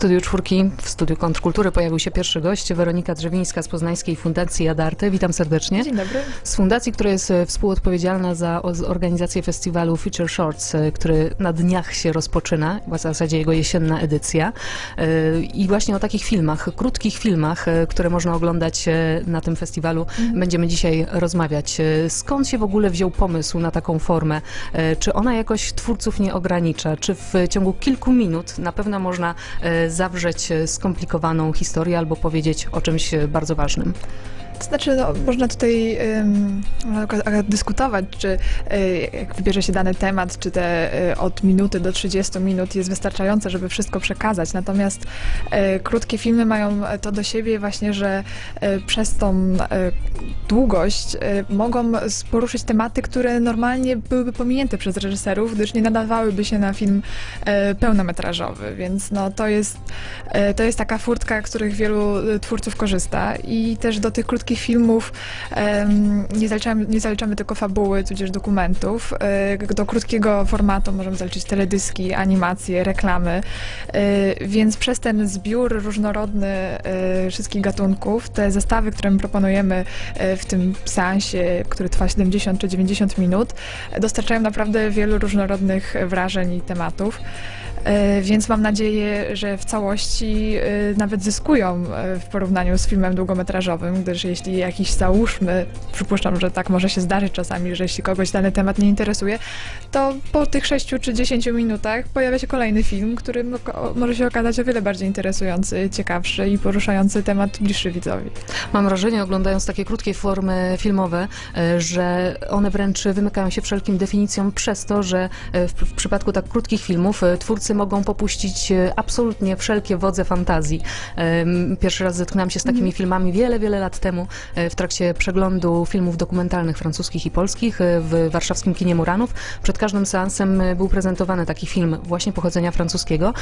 studiu czwórki, w studiu kontrkultury pojawił się pierwszy gość, Weronika Drzewińska z Poznańskiej Fundacji Adarte. Witam serdecznie. Dzień dobry. Z fundacji, która jest e, współodpowiedzialna za organizację festiwalu Future Shorts, e, który na dniach się rozpoczyna, w zasadzie jego jesienna edycja. E, I właśnie o takich filmach, krótkich filmach, które można oglądać na tym festiwalu, będziemy dzisiaj rozmawiać. Skąd się w ogóle wziął pomysł na taką formę? Czy ona jakoś twórców nie ogranicza? Czy w ciągu kilku minut na pewno można zawrzeć e, skomplikowaną historię albo powiedzieć o czymś e, bardzo ważnym? To znaczy, no, można tutaj akurat dyskutować, czy y, jak wybierze się dany temat, czy te y, od minuty do 30 minut jest wystarczające, żeby wszystko przekazać. Natomiast y, krótkie filmy mają to do siebie właśnie, że przez tą długość mogą poruszyć tematy, które normalnie byłyby pominięte przez reżyserów, gdyż nie nadawałyby się na film pełnometrażowy. Więc no, to, jest, to jest taka furtka, których wielu twórców korzysta i też do tych krótkich filmów em, nie, zaliczamy, nie zaliczamy tylko fabuły, tudzież dokumentów. Y, Do krótkiego formatu możemy zaliczyć teledyski, animacje, reklamy. Y, Więc przez ten zbiór różnorodny y, wszystkich gatunków, te zestawy, które my proponujemy w tym seansie, który trwa 70 czy 90 minut, dostarczają naprawdę wielu różnorodnych wrażeń i tematów. E, Więc mam nadzieję, że w całości e, nawet zyskują e, w porównaniu z filmem długometrażowym, gdyż jeśli jakiś załóżmy, przypuszczam, że tak może się zdarzyć czasami, że jeśli kogoś dany temat nie interesuje, to po tych 6 czy 10 minutach pojawia się kolejny film, który mo- może się okazać o wiele bardziej interesujący, ciekawszy i poruszający temat bliższy widzowi. Mam wrażenie, oglądając takie krótkie formy filmowe, że one wręcz wymykają się wszelkim definicjom przez to, że w, w przypadku tak krótkich filmów e, twórcy mogą popuścić e, absolutnie wszelkie wodze fantazji. Pierwszy raz zetknęłam się z takimi filmami wiele, wiele lat temu e, w trakcie przeglądu filmów dokumentalnych francuskich i polskich e, w warszawskim kinie Muranów. Przed każdym seansem był prezentowany taki film właśnie pochodzenia francuskiego.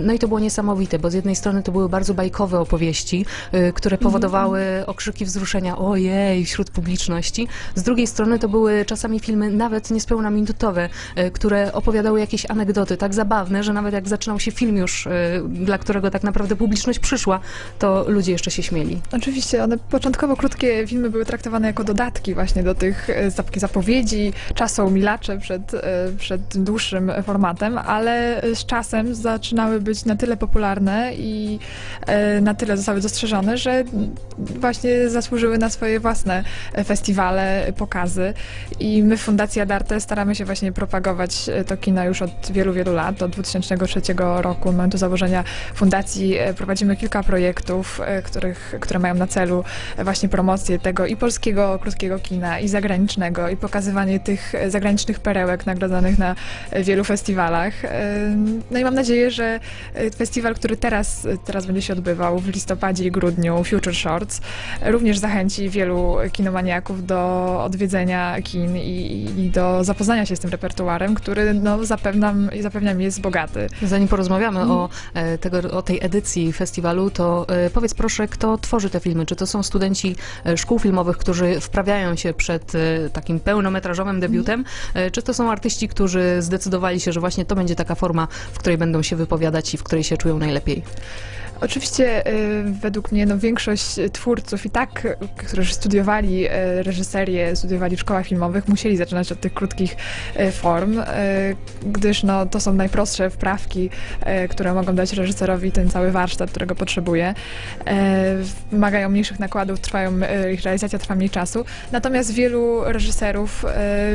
No i to było niesamowite, bo z jednej strony to były bardzo bajkowe opowieści, które powodowały okrzyki wzruszenia ojej wśród publiczności. Z drugiej strony to były czasami filmy nawet niespełna minutowe, które opowiadały jakieś anegdoty tak zabawne, że nawet jak zaczynał się film już, y, dla którego tak naprawdę publiczność przyszła, to ludzie jeszcze się śmieli. Oczywiście, one początkowo krótkie filmy były traktowane jako dodatki właśnie do tych zap- zapowiedzi, czasoumilacze przed, e, przed dłuższym formatem, ale z czasem zaczynały być na tyle popularne i na tyle zostały dostrzeżone, że właśnie zasłużyły na swoje własne festiwale, pokazy i my w Fundacji Adarte staramy się właśnie propagować to kino już od wielu, wielu lat, od 2003 roku, od momentu założenia fundacji e, prowadzimy kilka projektów, e, których, które mają na celu e, właśnie promocję tego i polskiego krótkiego kina, i zagranicznego, i pokazywanie tych zagranicznych perełek nagrodzonych na wielu festiwalach. No i mam nadzieję, że festiwal, który teraz, teraz będzie się odbywał w listopadzie i grudniu, Future Shorts, również zachęci wielu kinomaniaków do odwiedzenia kin i, i do zapoznania się z tym repertuarem, który no, zapewniam, zapewniam jest bogaty. Zanim porozmawiamy o, e, tego, o tej edycji festiwalu, to e, powiedz proszę, kto tworzy te filmy? Czy to są studenci e, szkół filmowych, którzy wprawiają się przed takim pełnometrażowym debiutem, czy to są artyści, którzy zdecydowali się, że właśnie to będzie taka forma, w której będą się wypowiadać i w której się czują najlepiej? Oczywiście y, według mnie no, większość twórców i tak, którzy studiowali y, reżyserię, studiowali w szkołach filmowych, musieli zaczynać od tych krótkich y, form, gdyż no, to są najprostsze wprawki, które mogą dać reżyserowi ten cały warsztat, którego potrzebuje. Wymagają mniejszych nakładów, trwają, ich realizacja trwa mniej czasu. Natomiast wielu reżyserów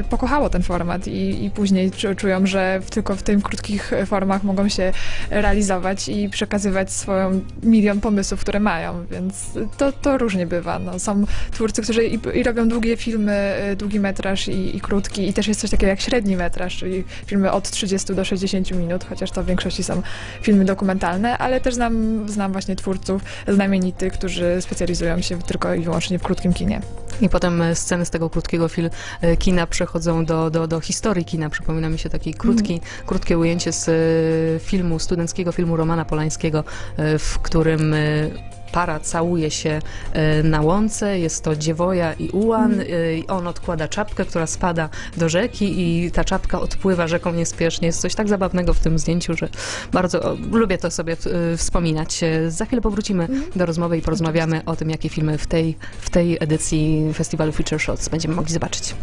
pokochało ten format i, i później czu- czują, że tylko w tym krótkich formach mogą się realizować i przekazywać swoją milion pomysłów, które mają, więc to, to różnie bywa. No, są twórcy, którzy i, i robią długie filmy, y, długi metraż i, i krótki i też jest coś takiego jak średni metraż, czyli filmy od 30 do 60 minut, chociaż to w większości są filmy dokumentalne, ale też znam, znam właśnie twórców znamienitych, którzy specjalizują się tylko i wyłącznie w krótkim kinie. I potem e, sceny z tego krótkiego fil, e, kina przechodzą do, do, do historii kina. Przypomina mi się takie krótki, krótkie ujęcie z e, filmu, studenckiego filmu Romana Polańskiego, w którym para całuje się e, na łące, jest to dziewoja i ułan. e, i On odkłada czapkę, która spada do rzeki i ta czapka odpływa rzeką niespiesznie. Jest coś tak zabawnego w tym zdjęciu, że bardzo lubię to sobie e, wspominać. E, Za chwilę powrócimy do rozmowy i porozmawiamy o tym, jakie filmy w tej, w tej edycji festiwalu Future Shots będziemy mogli zobaczyć.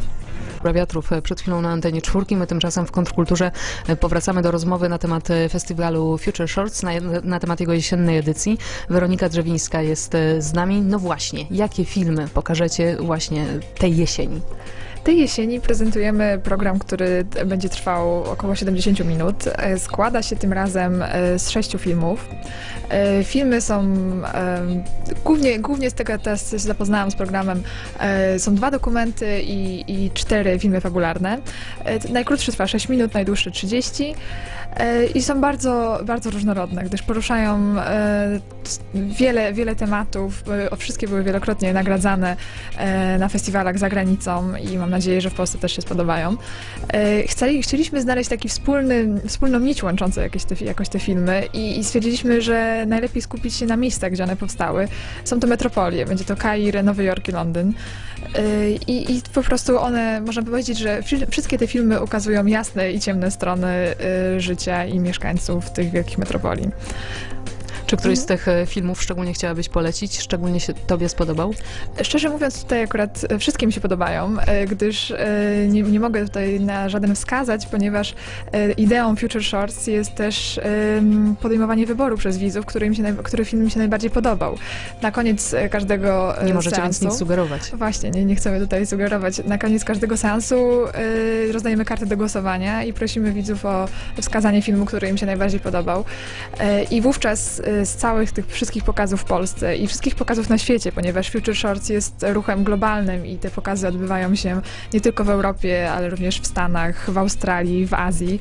Wiatrów e, przed chwilą na antenie czwórki. My tymczasem w kontrkulturze e, powracamy do rozmowy na temat e, festiwalu Future Shorts, na, na temat jego jesiennej edycji. Weronika Drzewińska jest z nami. No właśnie, jakie filmy pokażecie właśnie tej jesieni? Tej jesieni prezentujemy program, który będzie trwał około 70 minut. E, Składa się tym razem e, z sześciu filmów. E, Filmy są głównie, głównie z tego teraz się zapoznałam z programem. Są dwa dokumenty i, i cztery filmy fabularne. Najkrótszy trwa 6 minut, najdłuższy 30. E, I są bardzo, bardzo różnorodne, gdyż poruszają wiele, wiele tematów. Wszystkie były wielokrotnie nagradzane na festiwalach za granicą i mam nadzieję, że w Polsce też się spodobają. E, Chcieli, chcieliśmy znaleźć taki wspólny, wspólną nić łączącą jakieś te, jakoś te filmy i, i stwierdziliśmy, że najlepiej skupić się na miejscach, gdzie one powstały. Są to metropolie, będzie to Kair, Nowy Jork i Londyn. E, I, I po prostu one, można powiedzieć, że wszy- wszystkie te filmy ukazują jasne i ciemne strony e, życia i mieszkańców tych wielkich metropolii. Czy któryś Mhm. z tych e, filmów szczególnie chciałabyś polecić? Szczególnie się tobie spodobał? Szczerze mówiąc, tutaj akurat e, wszystkie mi się podobają, e, gdyż nie, nie mogę tutaj na żaden wskazać, ponieważ ideą Future Shorts jest też podejmowanie wyboru przez widzów, który, im się który film mi się najbardziej podobał. Na koniec każdego Nie możecie więc seansu... nic sugerować. Właśnie, nie, nie chcemy tutaj sugerować. Na koniec każdego seansu rozdajemy karty do głosowania i prosimy widzów o wskazanie filmu, który im się najbardziej podobał. I wówczas z całych tych wszystkich pokazów w Polsce i wszystkich pokazów na świecie, ponieważ Future Shorts jest ruchem globalnym i te pokazy odbywają się nie tylko w Europie, ale również w Stanach, w Australii, w Azji.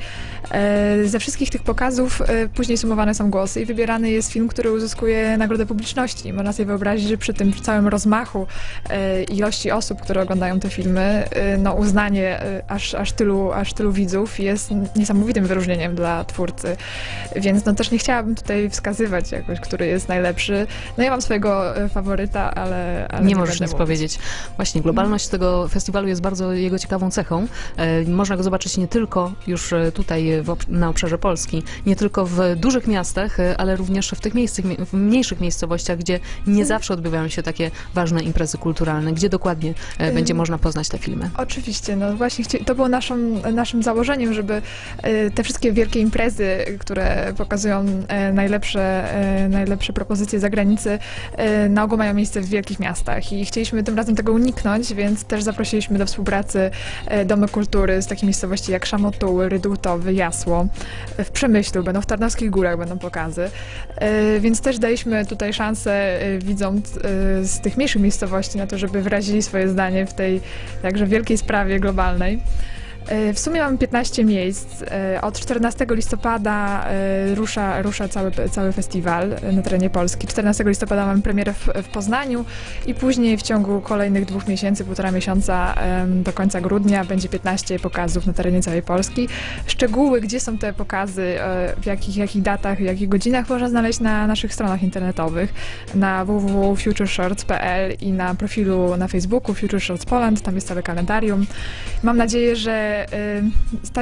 Y, Ze wszystkich tych pokazów y, później sumowane są głosy i wybierany jest film, który uzyskuje nagrodę publiczności. Można sobie wyobrazić, że przy tym całym rozmachu e, ilości osób, które oglądają te filmy, e, no uznanie e, aż, aż, tylu, aż tylu widzów jest niesamowitym wyróżnieniem dla twórcy. Więc no też nie chciałabym tutaj wskazywać jakoś, który jest najlepszy. No ja mam swojego e, faworyta, ale, ale nie możesz nic mówić. powiedzieć. Właśnie, globalność tego festiwalu jest bardzo jego ciekawą cechą. E, Można go zobaczyć nie tylko już e, tutaj w, na obszarze Polski, nie tylko w dużych miastach, ale również w tych miejscach, w mniejszych miejscowościach, gdzie nie zawsze odbywają się takie ważne imprezy kulturalne. Gdzie dokładnie e, będzie można poznać te filmy? Oczywiście, no właśnie to było naszym, naszym założeniem, żeby te wszystkie wielkie imprezy, które pokazują najlepsze, najlepsze propozycje zagranicy, e, na ogół mają miejsce w wielkich miastach i chcieliśmy tym razem tego uniknąć, więc też zaprosiliśmy do współpracy e, domy kultury z takich miejscowości jak Szamotuły, Rydułtowy, Jasło. W Przemyślu będą, w Tarnowskich Górach będą pokazy, E, więc też daliśmy tutaj szansę e, widzom e, z tych mniejszych miejscowości na to, żeby wyrazili swoje zdanie w tej jakże wielkiej sprawie globalnej. E, W sumie mamy 15 miejsc. E, Od 14 listopada e, rusza, rusza cały, cały festiwal na terenie Polski. 14 listopada mamy premierę w, w Poznaniu i później w ciągu kolejnych dwóch miesięcy, półtora miesiąca do końca grudnia będzie 15 pokazów na terenie całej Polski. Szczegóły, gdzie są te pokazy, w jakich, jakich datach, w jakich godzinach można znaleźć na naszych stronach internetowych na www.futureshorts.pl i na profilu na Facebooku Future Shorts Poland, tam jest całe kalendarium. Mam nadzieję, że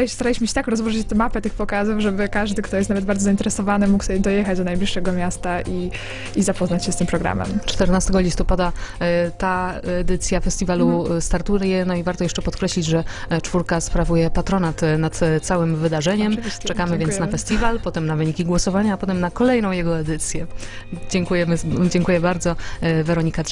y, staraliśmy się tak rozłożyć tę mapę tych pokazów, żeby każdy, kto jest nawet bardzo zainteresowany, mógł sobie dojechać do najbliższego miasta i, i zapoznać się z tym programem. 14 listopada e, ta edycja festiwalu Mhm. e, startuje, no i warto jeszcze podkreślić, że e, czwórka sprawuje patronat e, nad e, całym wydarzeniem. Oczywiście, Czekamy więc na dziękujemy. festiwal, potem na wyniki głosowania, a potem na kolejną jego edycję. Dziękujemy, dziękuję bardzo. Weronika Drzewińska.